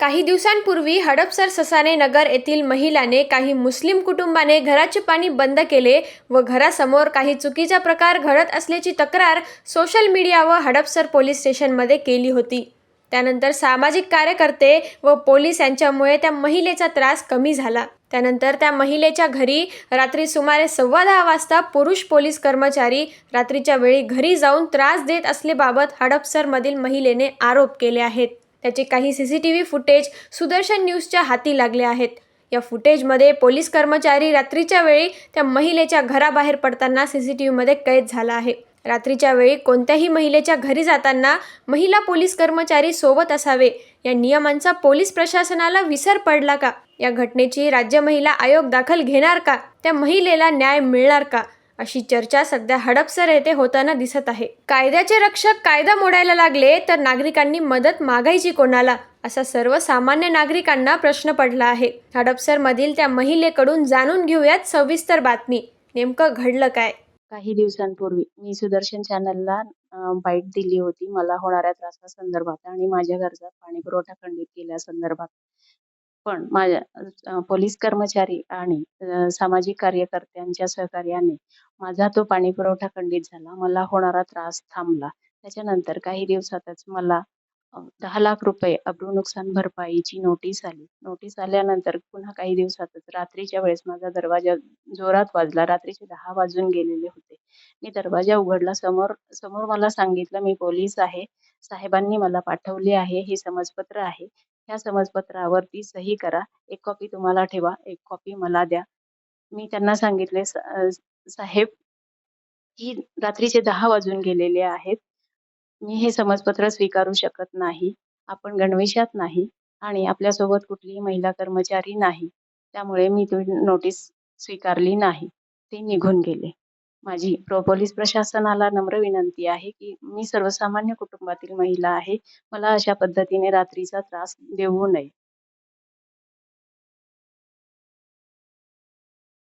काही दिवसांपूर्वी हडपसर ससाने नगर येथील महिलाने काही मुस्लिम कुटुंबाने घराचे पाणी बंद केले व घरासमोर काही चुकीचा प्रकार घडत असल्याची तक्रार सोशल मीडिया व हडपसर पोलीस स्टेशनमध्ये केली होती. त्यानंतर सामाजिक कार्यकर्ते व पोलीस यांच्यामुळे त्या महिलेचा त्रास कमी झाला. त्यानंतर त्या महिलेच्या घरी रात्री सुमारे सव्वा दहा वाजता पुरुष पोलीस कर्मचारी रात्रीच्या वेळी घरी जाऊन त्रास देत असल्याबाबत हडपसरमधील महिलेने आरोप केले आहेत. त्याचे काही C C T V footage Sudarshan न्यूजच्या हाती लागले आहेत. या फुटेजमध्ये पोलीस कर्मचारी रात्रीच्या वेळी त्या महिलेच्या घराबाहेर पडताना सी सी टी व्हीमध्ये कैद झाला आहे. रात्रीच्या वेळी कोणत्याही महिलेच्या घरी जाताना महिला पोलीस कर्मचारी सोबत असावे. या नियमांचा पोलीस प्रशासनाला विसर पडला का? या घटनेची राज्य महिला आयोग दाखल घेणार का? त्या महिलेला न्याय मिळणार का? अशी चर्चा सध्या हडपसर येथे होताना दिसत आहे. कायद्याचे रक्षक कायदा मोडायला लागले तर नागरिकांनी मदत मागायची कोणाला? असा सर्वसामान्य नागरिकांना प्रश्न पडला आहे. हडपसरमधील त्या महिलेकडून जाणून घेऊयात सविस्तर बातमी. नेमकं घडलं काय? काही दिवसांपूर्वी मी सुदर्शन चॅनलला बाईट दिली होती. मला होणाऱ्या त्रासासंदर्भात आणि माझ्या गरजा पाणी पुरवठा खंडित केल्या संदर्भात पण माझ्या पोलीस कर्मचारी आणि सामाजिक कार्यकर्त्यांच्या सहकार्याने माझा तो पाणी पुरवठा खंडित झाला. मला होणारा त्रास थांबला. त्याच्यानंतर काही दिवसातच मला दहा लाख रुपये अब्रू नुकसान भरपाईची नोटीस आली. नोटीस आल्यानंतर पुन्हा काही दिवसातच रात्रीच्या वेळेस माझा दरवाजा जोरात वाजला. रात्रीचे दहा वाजून गेलेले होते. मी दरवाजा उघडला. समोर समोर मला सांगितलं मी पोलीस आहे. साहेबांनी मला पाठवले आहे. हे समजपत्र आहे. ह्या समजपत्रावरती सही करा. एक कॉपी तुम्हाला ठेवा. एक कॉपी मला द्या. मी त्यांना सांगितले "स- साहेब ही रात्रीचे दहा वाजून गेलेले आहेत. मी हे समजपत्र स्वीकारू शकत नाही. आपण गणवेशात नाही आणि आपल्यासोबत कुठलीही महिला कर्मचारी नाही. त्यामुळे मी ती नोटीस स्वीकारली नाही. ते निघून गेले. माझी पोलीस प्रशासनाला नम्र विनंती आहे की मी सर्वसामान्य कुटुंबातील महिला आहे. मला अशा पद्धतीने रात्रीचा त्रास देऊ नये.